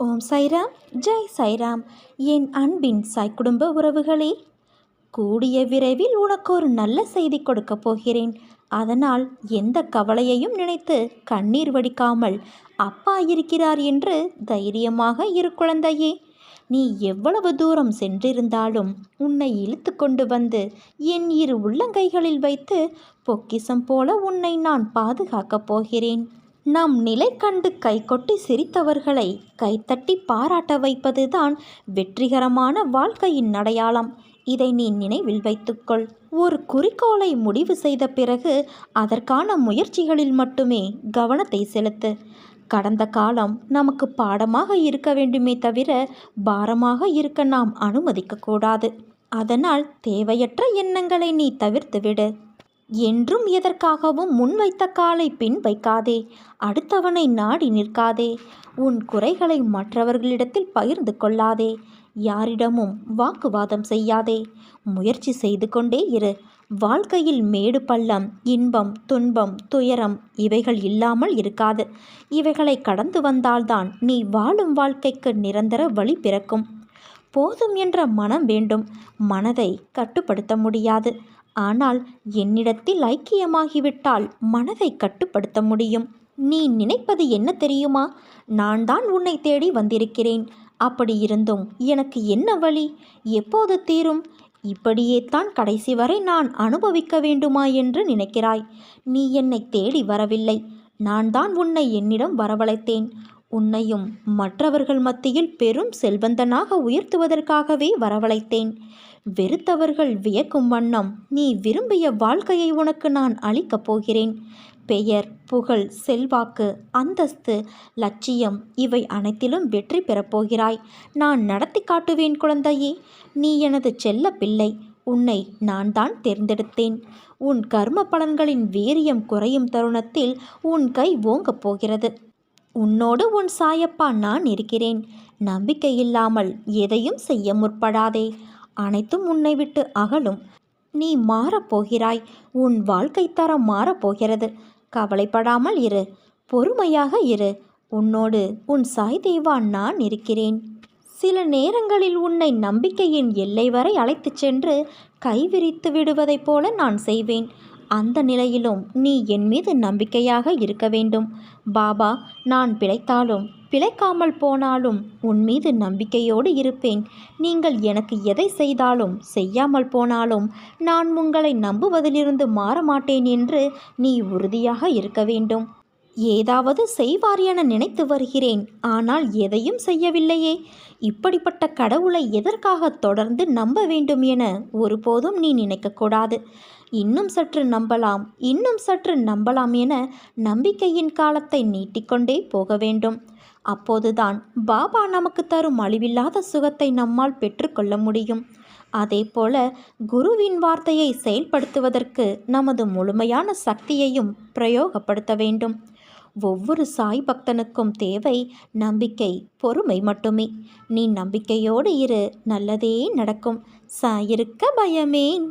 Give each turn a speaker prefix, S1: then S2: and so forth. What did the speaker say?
S1: ஓம் சைராம் ஜெய் சைராம். என் அன்பின் சாய் குடும்ப உறவுகளே கூடிய விரைவில் உனக்கு ஒரு நல்ல செய்தி கொடுக்கப் போகிறேன். அதனால் எந்த கவலையையும் நினைத்து கண்ணீர் வடிக்காமல் அப்பா இருக்கிறார் என்று தைரியமாக இரு குழந்தையே நீ எவ்வளவு தூரம் சென்றிருந்தாலும் உன்னை இழுத்து கொண்டு வந்து என் இரு உள்ளங்கைகளில் வைத்து பொக்கிசம் போல உன்னை நான் பாதுகாக்கப் போகிறேன். நாம் நிலை கண்டு கைகொட்டி சிரித்தவர்களை கைத்தட்டி பாராட்ட வைப்பதுதான் வெற்றிகரமான வாழ்க்கையின் அடையாளம். இதை நீ நினைவில் வைத்துக்கொள். ஒரு குறிக்கோளை முடிவு செய்த பிறகு அதற்கான முயற்சிகளில் மட்டுமே கவனத்தை செலுத்து. கடந்த காலம் நமக்கு பாடமாக இருக்க வேண்டுமே தவிர பாரமாக இருக்க நாம் அனுமதிக்கக்கூடாது. அதனால் தேவையற்ற எண்ணங்களை நீ தவிர்த்துவிடு. என்றும் எதற்காகவும் முன்வைத்த காலை பின் வைக்காதே. அடுத்தவனை நாடி நிற்காதே. உன் குறைகளை மற்றவர்களிடத்தில் பகிர்ந்து கொள்ளாதே. யாரிடமும் வாக்குவாதம் செய்யாதே. முயற்சி செய்து கொண்டே இரு. வாழ்க்கையில் மேடு பள்ளம் இன்பம் துன்பம் துயரம் இவைகள் இல்லாமல் இருக்காது. இவைகளை கடந்து வந்தால்தான் நீ வாழும் வாழ்க்கைக்கு நிரந்தர வழி பிறக்கும். போதும் என்ற மனம் வேண்டும். மனதை கட்டுப்படுத்த முடியாது. ஆனால் என்னிடத்தில் ஐக்கியமாகிவிட்டால் மனதை கட்டுப்படுத்த முடியும். நீ நினைப்பது என்ன தெரியுமா? நான் தான் உன்னை தேடி வந்திருக்கிறேன். அப்படி இருந்தும் எனக்கு என்ன வழி? எப்போது தீரும்? இப்படியே தான் கடைசி வரை நான் அனுபவிக்க வேண்டுமா என்று நினைக்கிறாய். நீ என்னை தேடி வரவில்லை. நான் தான் உன்னை என்னிடம் வரவழைத்தேன். உன்னையும் மற்றவர்கள் மத்தியில் பெரும் செல்வந்தனாக உயர்த்துவதற்காகவே வரவழைத்தேன். வெறுத்தவர்கள் வியக்கும் வண்ணம் நீ விரும்பிய வாழ்க்கையை உனக்கு நான் அளிக்கப் போகிறேன். பெயர் புகழ் செல்வாக்கு அந்தஸ்து லட்சியம் இவை அனைத்திலும் வெற்றி பெறப்போகிறாய் நான் நடத்தி காட்டுவேன் குழந்தையே நீ எனது செல்ல பிள்ளை. உன்னை நான் தான் தேர்ந்தெடுத்தேன். உன் கர்ம பலன்களின் வீரியம் குறையும் தருணத்தில் உன் கை ஓங்கப் போகிறது. உன்னோடு உன் சாயப்பா நான் இருக்கிறேன். நம்பிக்கை இல்லாமல் எதையும் செய்ய முற்படாதே. அனைத்தும் உன்னை விட்டு அகலும். நீ மாறப்போகிறாய். உன் வாழ்க்கை தரம் மாறப்போகிறது. கவலைப்படாமல் இரு. பொறுமையாக இரு. உன்னோடு உன் சாய் தேவா நான் இருக்கிறேன். சில நேரங்களில் உன்னை நம்பிக்கையின் எல்லை வரை அழைத்துச் சென்று கைவிரித்து விடுவதைப் போல நான் செய்வேன். அந்த நிலையிலும் நீ என் மீது நம்பிக்கையாக இருக்க வேண்டும். பாபா நான் பிழைத்தாலும் பிழைக்காமல் போனாலும் உன் மீது நம்பிக்கையோடு இருப்பேன். நீங்கள் எனக்கு எதை செய்தாலும் செய்யாமல் போனாலும் நான் உங்களை நம்புவதிலிருந்து மாற மாட்டேன் என்று நீ உறுதியாக இருக்க வேண்டும். ஏதாவது செய்வார் என நினைத்து வருகிறேன். ஆனால் எதையும் செய்யவில்லையே. இப்படிப்பட்ட கடவுளை எதற்காக தொடர்ந்து நம்ப வேண்டும் என ஒருபோதும் நீ நினைக்கக்கூடாது இன்னும் சற்று நம்பலாம் இன்னும் சற்று நம்பலாம் என நம்பிக்கையின் காலத்தை நீட்டிக்கொண்டே போக வேண்டும். அப்போதுதான் பாபா நமக்கு தரும் அழிவில்லாத சுகத்தை நம்மால் பெற்றுக்கொள்ள முடியும். அதே போல குருவின் வார்த்தையை செயல்படுத்துவதற்கு நமது முழுமையான சக்தியையும் பிரயோகப்படுத்த வேண்டும். ஒவ்வொரு சாய் பக்தனுக்கும் தேவை நம்பிக்கை பொறுமை மட்டுமே. நீ நம்பிக்கையோடு இரு நல்லதே நடக்கும். சாயிருக்க பயமேன்.